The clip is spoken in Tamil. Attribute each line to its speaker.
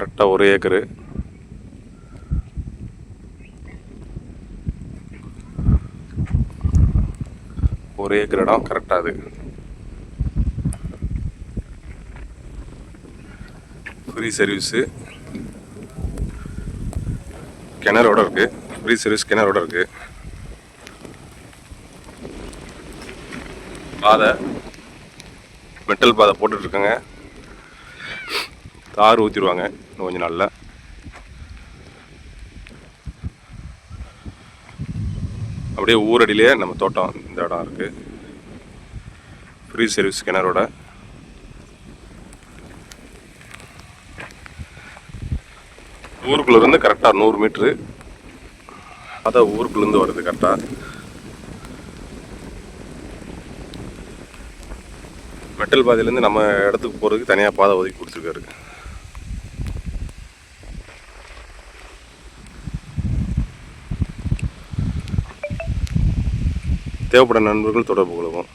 Speaker 1: கரெக்டாக ஒரு ஏக்கரு. ஒரு ஏக்கர் இடம் கரெக்டாக அது. ஃப்ரீ சர்வீஸு கிணறோட இருக்குது ஃப்ரீ சர்வீஸ் கிணறோட இருக்குது பாதை மெட்டல் பாதை போட்டுட்ருக்காங்க தார் ஊற்றிடுவாங்க இன்னும் கொஞ்சம் நாளில் அப்படியே ஊரடியிலே நம்ம தோட்டம் இந்த இடம் இருக்குது ஃப்ரீ சர்வீஸ் கிணறோட ஊருக்குள்ளேருந்து கரெக்டாக நூறு மீட்ரு அதான் ஊருக்குள்ளேருந்து வருது கரெக்டாக மெட்டல் பாதையிலேருந்து நம்ம இடத்துக்கு போகிறதுக்கு தனியாக பாதை ஒதுக்கி கொடுத்துருக்காரு. தேவைப்பட நண்பர்கள் தொடர்பு கொள்ளவும்